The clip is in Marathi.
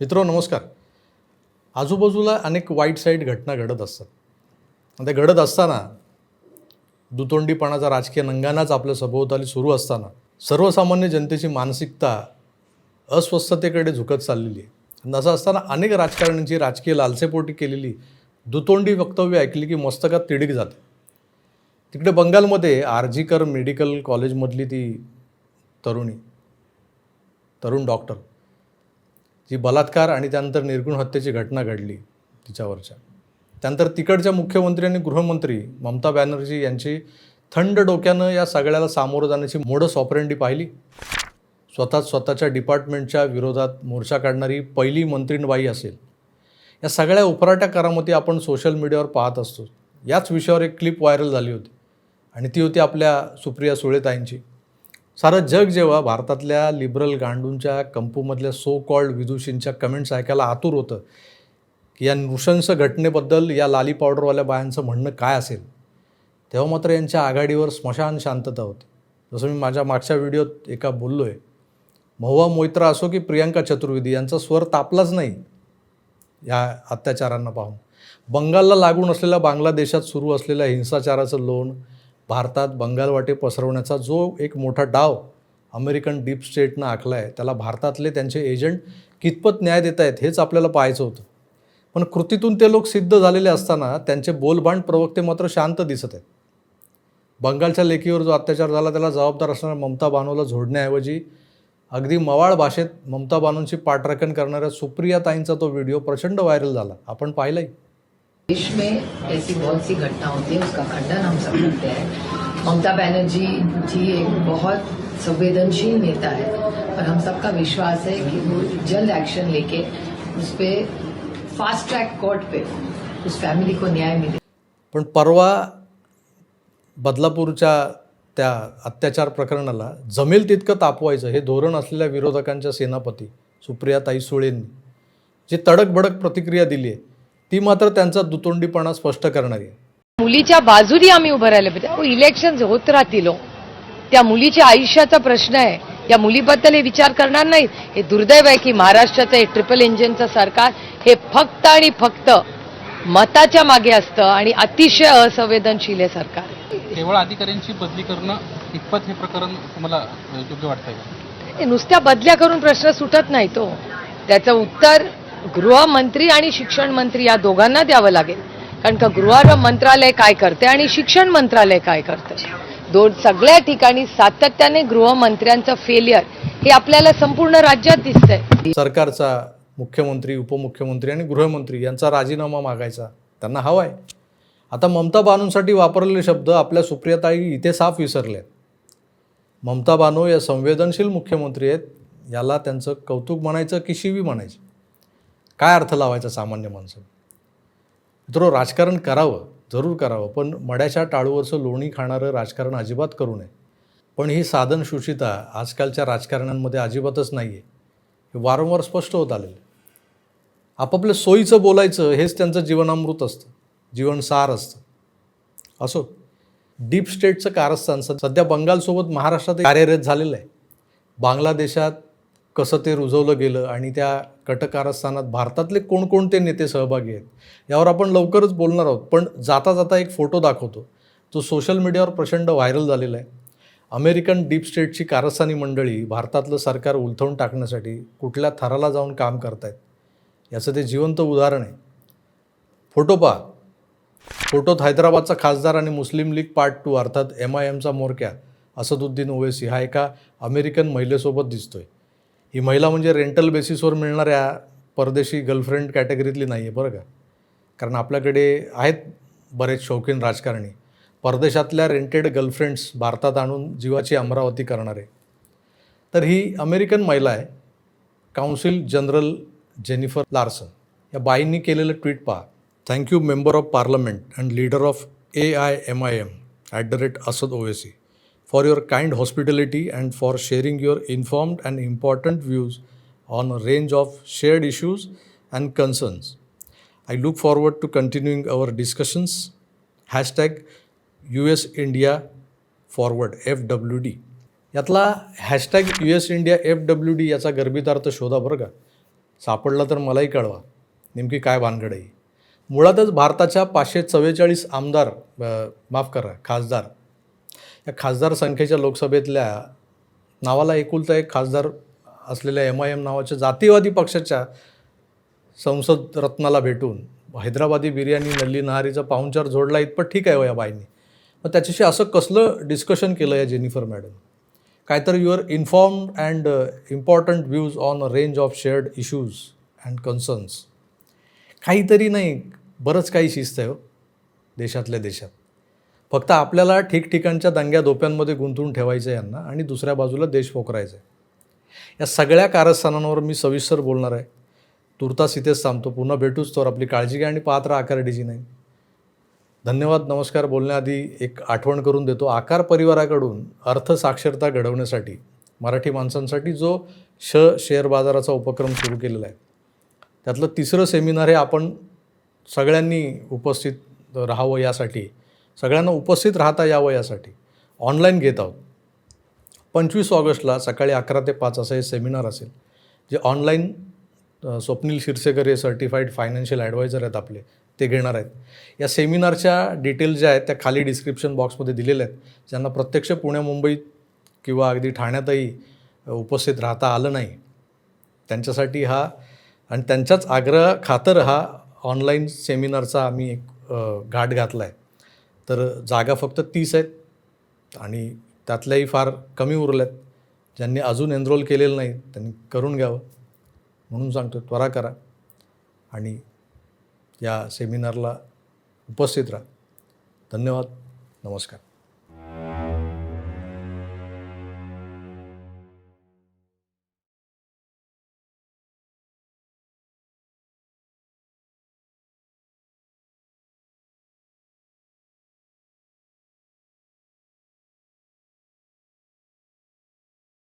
मित्रो नमस्कार. आजूबाजूला अनेक वाईट साईट घटना घडत असतात. आणि त्या घडत असताना दुतोंडीपणाचा राजकीय नंगानाच आपल्या सभोवताली सुरू असताना सर्वसामान्य जनतेची मानसिकता अस्वस्थतेकडे झुकत चाललेली आहे. आणि असं असताना अनेक राजकारण्यांची राजकीय लालसेपोटी केलेली दुतोंडी वक्तव्य ऐकली की मस्तकात तिडीक जाते. तिकडे बंगालमध्ये आर्जीकर मेडिकल कॉलेजमधली ती तरुणी तरुण डॉक्टर जी बलात्कार आणि त्यानंतर निर्गुण हत्येची घटना घडली तिच्यावरच्या. त्यानंतर तिकडच्या मुख्यमंत्री आणि गृहमंत्री ममता बॅनर्जी यांची थंड डोक्यानं या सगळ्याला सामोरं जाण्याची मोडस ऑपरेंडी पाहिली. स्वतः स्वतःच्या डिपार्टमेंटच्या विरोधात मोर्चा काढणारी पहिली मंत्रीणबाई असेल. या सगळ्या उपराट्या करामती आपण सोशल मीडियावर पाहत असतो. याच विषयावर एक क्लिप व्हायरल झाली होती आणि ती होती आपल्या सुप्रिया सुळेताईंची. सारं जग जेव्हा भारतातल्या लिबरल गांडूंच्या कंपूमधल्या सो कॉल्ड विदुषींच्या कमेंट्स ऐकायला आतुर होतं की या नृशंस घटनेबद्दल या लाली पावडरवाल्या बायांचं म्हणणं काय असेल? तेव्हा मात्र यांच्या आघाडीवर स्मशान शांतता होती. जसं मी माझ्या मागच्या व्हिडिओत एका बोललो आहे महुआ मोहित्रा असो की प्रियांका चतुर्वेदी यांचा स्वर तापलाच नाही या अत्याचारांना पाहून. बंगालला लागून असलेल्या बांगलादेशात सुरू असलेल्या हिंसाचाराचं लोण भारतात बंगालवाटे पसरवण्याचा जो एक मोठा डाव अमेरिकन डीप स्टेटनं आखला आहे त्याला भारतातले त्यांचे एजंट कितपत न्याय देत आहेत हेच आपल्याला पाहायचं होतं. पण कृतीतून ते लोक सिद्ध झालेले असताना त्यांचे बोलबांड प्रवक्ते मात्र शांत दिसत आहेत. बंगालच्या लेखीवर जो अत्याचार झाला त्याला जबाबदार असणाऱ्या ममता बानूला झोडण्याऐवजी अगदी मवाळ भाषेत ममता बानूंची पाठराखण करणाऱ्या सुप्रिया ताईंचा तो व्हिडिओ प्रचंड व्हायरल झाला. आपण पाहिलाही देश में ऐसी बहुत सी घटना होती है उसका खंडन हम सब करते हैं। ममता बनर्जी जी एक बहुत संवेदनशील नेता है और हम सबका विश्वास है कि वो जल्द एक्शन लेके उस पर फास्ट ट्रैक कोर्ट पे उस फैमिली को न्याय मिले। पण परवा बदलापूरच्या त्या अत्याचार प्रकरणाला जमेल तितकं तापवायचं हे धोरण असलेल्या विरोधकांच्या सेनापती सुप्रियाताई सुळेंनी जी तडकबडक प्रतिक्रिया दिली आहे ती मात्र त्यांचा दुतोंडीपणा स्पष्ट करणारी. आहे मुलीच्या बाजूनी आम्ही उभं राहिलं. पाहिजे इलेक्शन होत राहतील हो. त्या मुलीच्या आयुष्याचा प्रश्न आहे. या मुलीबद्दल हे विचार करणार नाहीत. हे दुर्दैव आहे की महाराष्ट्राचं हे ट्रिपल इंजिनचं सरकार हे फक्त आणि फक्त मताच्या मागे असतं आणि अतिशय असंवेदनशील हे सरकार. आहे. केवळ अधिकाऱ्यांची बदली करणं इतपत हे प्रकरण तुम्हाला योग्य वाटतंय हे नुसत्या बदल्या करून प्रश्न सुटत नाही तो त्याचं उत्तर गृहमंत्री आणि शिक्षण मंत्री या दोघांना द्यावं लागेल. कारण का गृह मंत्रालय काय करते आणि शिक्षण मंत्रालय काय करते? दोन सगळ्या ठिकाणी सातत्याने गृहमंत्र्यांचं फेलियर हे आपल्याला संपूर्ण राज्यात दिसतंय. सरकारचा मुख्यमंत्री उपमुख्यमंत्री आणि गृहमंत्री यांचा राजीनामा मागायचा त्यांना हवा आहे आता ममता बानूंसाठी वापरलेले शब्द आपल्या सुप्रियाताई इथे साफ विसरले ममता बानो या संवेदनशील मुख्यमंत्री आहेत याला त्यांचं कौतुक म्हणायचं की शिवी म्हणायची. काय अर्थ लावायचा सामान्य माणसं मित्रो राजकारण करावं जरूर करावं पण मड्याच्या टाळूवरचं लोणी खाणारं राजकारण अजिबात करू नये. पण ही साधन शुचिता आजकालच्या राजकारण्यांमध्ये अजिबातच नाही आहे हे वारंवार स्पष्ट होत आलेलं आपापलं आपापल्या सोयीचं बोलायचं हेच त्यांचं जीवनामृत असतं. जीवनसार असतं. असो डीप स्टेटचं कारस्थान सध्या बंगालसोबत महाराष्ट्रात कार्यरत झालेलं आहे. बांगलादेशात कसं ते रुजवलं गेलं आणि त्या कटकारस्थानात भारतातले कोणकोणते नेते सहभागी आहेत यावर आपण लवकरच बोलणार आहोत. पण जाता जाता एक फोटो दाखवतो. जो सोशल मीडियावर प्रचंड व्हायरल झालेला आहे. अमेरिकन डीप स्टेटची कारस्थानी मंडळी भारतातलं सरकार उलथवून टाकण्यासाठी कुठल्या थराला जाऊन काम करतायत याचं ते जिवंत उदाहरण आहे. फोटो पहा. फोटोत हैदराबादचा खासदार आणि मुस्लिम लीग पार्ट टू अर्थात एम आय एमचा मोरक्या असदुद्दीन ओवेसी हा एका अमेरिकन महिलेसोबत दिसतोय. ही महिला म्हणजे रेंटल बेसिसवर मिळणाऱ्या परदेशी गर्लफ्रेंड कॅटेगरीतली नाही आहे बरं का? कारण आपल्याकडे आहेत बरेच शौकीन राजकारणी. परदेशातल्या रेंटेड गर्लफ्रेंड्स भारतात आणून जीवाची अमरावती करणारे. तर ही अमेरिकन महिला आहे काउन्सिल जनरल जेनिफर लार्सन या बाईंनी केलेलं ट्विट पहा. Thank you member of parliament and leader of A I M I M at the rate Asad Owaisi for your kind hospitality and for sharing your informed and important views on range of shared issues and concerns I look forward to continuing our discussions. Hashtag US India forward F W D यातला hashtag U S India F W D याचा गर्भित अर्थ शोधा बरं का. सापडला तर मलाही कळवा. नेमकी काय भानगड आहे मुळातच भारताच्या पाचशे चव्वेचाळीस आमदार माफ करा खासदार या खासदार संख्येच्या लोकसभेतल्या नावाला एकुलता एक खासदार असलेल्या एम आय एम नावाच्या जातीवादी पक्षाच्या संसद रत्नाला भेटून हैदराबादी बिर्याणी नल्ली नहारीचा पाहुणचार जोडला इतपत ठीक आहे हो या बाईंनी. मग त्याच्याशी असं कसलं डिस्कशन केलं या जेनिफर मॅडम काहीतरी your informed and important views on a range of shared issues and concerns काहीतरी नाही बरंच काही शिस्त आहे हो देशातल्या देशात. फक्त आपल्याला ठिकठिकाणच्या दंग्या धोप्यांमध्ये गुंतवून ठेवायचं आहे यांना आणि दुसऱ्या बाजूला देश फोकरायचा आहे. या सगळ्या कारस्थानांवर मी सविस्तर बोलणार आहे. तुर्तास इथेच थांबतो. पुन्हा भेटूच तर आपली काळजी घ्या आणि पात्र आकार डीजी नाही धन्यवाद. नमस्कार. बोलण्याआधी एक आठवण करून देतो. आकार परिवाराकडून अर्थसाक्षरता घडवण्यासाठी मराठी माणसांसाठी जो श शेअर बाजाराचा उपक्रम सुरू केलेला आहे त्यातलं तिसरं सेमिनार हे आपण सगळ्यांनी उपस्थित राहावं यासाठी सगळ्यांना उपस्थित राहता यावं यासाठी. ऑनलाईन घेत आहोत. पंचवीस ऑगस्टला सकाळी अकरा ते पाच असं हे सेमिनार असेल. जे ऑनलाईन स्वप्नील शिरसेकर हे सर्टिफाईड फायनान्शियल ॲडवायझर आहेत आपले. ते घेणार आहेत. या सेमिनारच्या डिटेल्स ज्या आहेत त्या खाली डिस्क्रिप्शन बॉक्समध्ये दिलेल्या आहेत. ज्यांना प्रत्यक्ष पुण्या मुंबईत किंवा अगदी ठाण्यातही उपस्थित राहता आलं नाही. त्यांच्यासाठी हा आणि त्यांच्याच आग्रह खातर हा ऑनलाईन सेमिनारचा आम्ही एक घाट घातला आहे तर जागा फक्त तीस आहेत. आणि त्यातल्याही फार कमी उरल्यात. ज्यांनी अजून एनरोल केलेलं नाही त्यांनी करून घ्यावं. म्हणून सांगतो त्वरा करा. आणि या सेमिनारला उपस्थित राहा. धन्यवाद. नमस्कार.